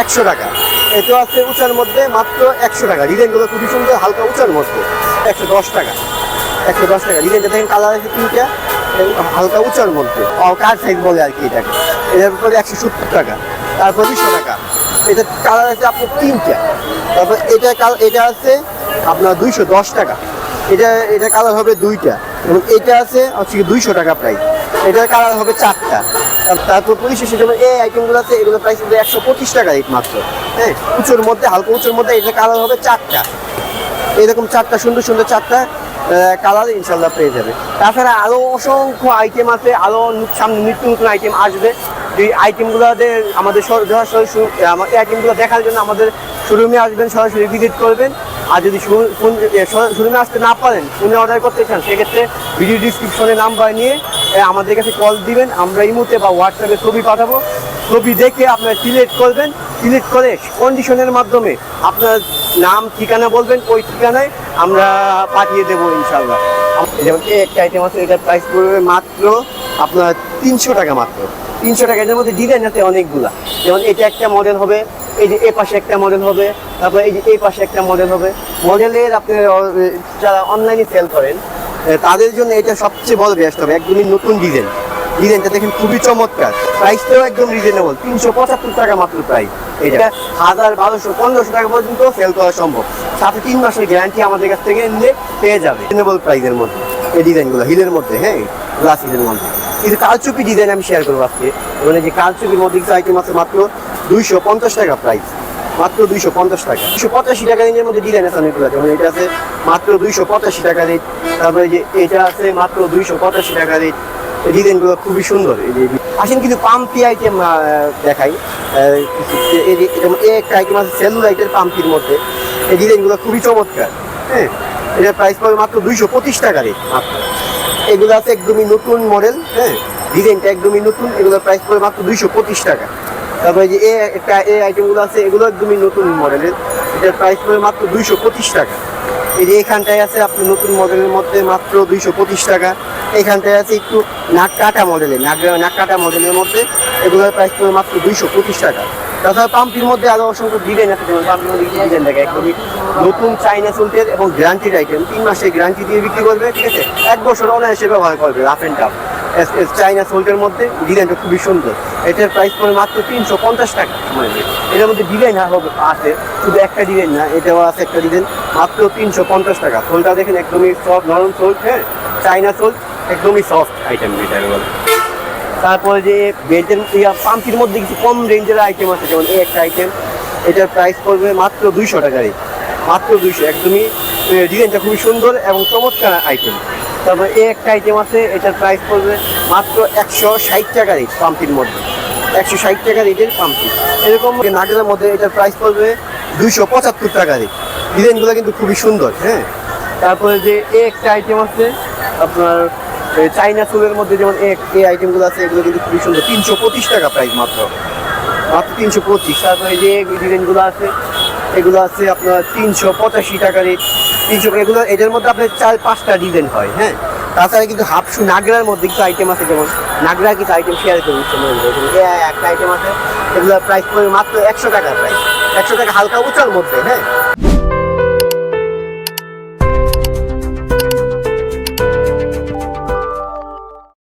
একশো টাকা। এটাও আছে উঁচার মধ্যে মাত্র একশো টাকা। ডিজাইনগুলো খুবই সুন্দর, হালকা উঁচার মধ্যে। একশো দশ টাকা। একশো দশ টাকা। ডিজাইনটা দেখেন কালার আছে তিনটা হালকা উঁচার মধ্যে। কার সাইজ বলে আর কি এটাকে? এটার উপরে একশো সত্তর টাকা। তারপর দুশো টাকা। এটা কালার আছে আপনার তিনটা। তারপর এটা কাল এটা আছে আপনার দুইশো দশ টাকা। এটা এটা কালার হবে দুইটা। এবং এটা আছে হচ্ছে দুইশো টাকা প্রাইস এটার কালার হবে চারটা। তারপর পরিশেষে যেমন এই আইটেমগুলো আছে, এগুলো প্রাইস একশো পঁচিশ টাকা মাত্র। হ্যাঁ উঁচুর মধ্যে, হালকা উঁচুর মধ্যে এটা কালার হবে চারটা। এরকম চারটা, সুন্দর সুন্দর চারটা কালার ইনশাল্লাহ পেয়ে যাবে। তাছাড়া আরও অসংখ্য আইটেম আছে আরও সামনে নিত্য নতুন আইটেম আসবে। এই আইটেমগুলোদের আমাদের সরাসরি এই আইটেমগুলো দেখার জন্য আমাদের শোরুমে আসবেন, সরাসরি ভিজিট করবেন। আর যদি শোরুমে আসতে না পারেন, ফোনে অর্ডার করতে চান, সেক্ষেত্রে ভিডিও ডিসক্রিপশনে নাম্বার নিয়ে আমাদের কাছে কল দিবেন, আমরা ইমোতে বা হোয়াটসঅ্যাপে ছবি পাঠাবো। ছবি দেখে আপনারা সিলেক্ট করবেন সিলেক্ট করে কন্ডিশনের মাধ্যমে আপনার নাম, ঠিকানা বলবেন, ওই ঠিকানায় আমরা পাঠিয়ে দেবো ইনশাল্লাহ যেমন এই একটা আইটেম আছে এটার প্রাইস পড়বে মাত্র আপনার তিনশো টাকা মাত্র। তিনশো টাকা, এটার মধ্যে ডিজাইন আছে অনেকগুলা। যেমন এটা একটা মডেল হবে, এই যে এ পাশে একটা মডেল হবে, তারপর এই যে এই পাশে একটা মডেল হবে। মডেলের আপনি যারা অনলাইনে সেল করেন তাদের জন্য এটা সবচেয়ে বড় ব্যস্ত হবে, একদমই নতুন ডিজাইন। ডিজাইনটা দেখেন খুবই চমৎকার। প্রাইসটাও একদম রিজনেবল তিনশো পঁচাত্তর টাকা মাত্র প্রাইস এটা হাজার বারোশো, পনেরোশো টাকা পর্যন্ত সেল করা সম্ভব। সাথে তিন মাসের গ্যারান্টি আমাদের কাছ থেকে নিলে পেয়ে যাবে। রিজনেবল প্রাইসের মধ্যে, এই ডিজাইনগুলো, হিলের মধ্যে হ্যাঁ গ্লাস হিলের মধ্যে। কিন্তু কালচুপি ডিজাইন আমি শেয়ার করব আজকে। মানে যে কালচুপির মধ্যে কিছু আইটেম আছে মাত্র দুইশো পঞ্চাশ টাকা প্রাইস মাত্র দুইশো পঞ্চাশ টাকা। দুশো পঁচাশি টাকা রেঞ্জের মধ্যে ডিজাইন আছে অনেকগুলো, যেমন এটা আছে মাত্র দুইশো পঁচাশি টাকা রেট তারপরে যে এটা আছে মাত্র দুইশো পঁচাশি টাকা রেট ডিজাইনগুলো খুবই সুন্দর আসেন কিন্তু পাম্পি আইটেম দেখাই। এই একটা আইটেম আছে সেলুলাইটের পাম্পির মধ্যে। এই ডিজাইনগুলো খুবই চমৎকার হ্যাঁ? এটার প্রাইস পড়বে মাত্র দুইশো পঁচিশ টাকা রেট মাত্র। এগুলো আছে একদমই নতুন মডেল হ্যাঁ? ডিজাইনটা একদমই নতুন, এগুলোর প্রাইস পড়বে মাত্র দুইশো পঁচিশ টাকা। তারপরে যে এ আইটেমগুলো আছে, এগুলো একদমই নতুন মডেলের এটার প্রাইস পড়বে মাত্র দুইশো পঁচিশ টাকা। এই যে এখানটায় আছে আপনি নতুন মডেলের মধ্যে মাত্র দুইশো পঁচিশ টাকা। এখানটায় আছে একটু নাক কাটা মডেলের নাক নাক কাটা মডেলের মধ্যে এগুলোর প্রাইস পড়বে মাত্র দুইশো পঁচিশ টাকা। তাছাড়া পাম্পির মধ্যে আরও অসংখ্য ডিজাইন আছে, যেমন পাম্পির মধ্যে ডিজাইন থাকে একদমই নতুন চাইনা সুলটের এবং গ্যারান্টির আইটেম তিন মাসের গ্যারান্টি দিয়ে বিক্রি করবে, ঠিক আছে? এক বছর অনায়াসে ব্যবহার করবে রাফ অ্যান্ড টাফ চাইনা সোল্টের মধ্যে ডিজাইনটা খুবই সুন্দর। এটার প্রাইস পড়ে মাত্র তিনশো পঞ্চাশ টাকা। মানে এটার মধ্যে ডিজাইন আছে, শুধু একটা ডিজাইন না, এটাও আছে একটা ডিজাইন মাত্র তিনশো পঞ্চাশ টাকা। সোলটা দেখেন একদমই সফট নরম সোল্ট হ্যাঁ? চাইনা সোল্ট একদমই সফট আইটেম তারপরে যে বেল্টের পাম্পির মধ্যে কিছু কম রেঞ্জের আইটেম আছে, যেমন এই একটা আইটেম এটার প্রাইস পড়বে মাত্র দুইশো টাকা রেট মাত্র দুইশো, একদমই ডিজাইনটা খুবই সুন্দর এবং চমৎকার আইটেম তারপরে এই একটা আইটেম আছে, এটার প্রাইস পড়বে মাত্র একশো ষাট টাকা রেট পাম্পির মধ্যে। একশো ষাট টাকা রেটের পাম্পি এরকম নাগের মধ্যে এটার প্রাইস পড়বে দুইশো পঁচাত্তর টাকা রেট ডিজাইনগুলো কিন্তু খুবই সুন্দর হ্যাঁ? তারপরে যে এই একটা আইটেম আছে, আপনার চাইনা চুলের মধ্যে যেমন এই আইটেমগুলো আছে, এগুলো কিন্তু খুবই সুন্দর। তিনশো পঁচিশ টাকা প্রাইস মাত্র। মাত্র তিনশো পঁচিশ। তারপরে যে ডিজাইনগুলো আছে এগুলো আছে আপনার তিনশো পঁচাশি টাকার তিনশো এগুলো এদের মধ্যে আপনার চার পাঁচটা ডিজাইন হয় হ্যাঁ? তাছাড়া কিন্তু হাফ শু নাগরার মধ্যে কিছু আইটেম আছে, যেমন নাগরা কিছু আইটেম শেয়ার করে করুন। একটা আইটেম আছে, এগুলোর প্রাইস মাত্র একশো টাকার প্রাইস একশো টাকা হালকা উঁচার মধ্যে হ্যাঁ?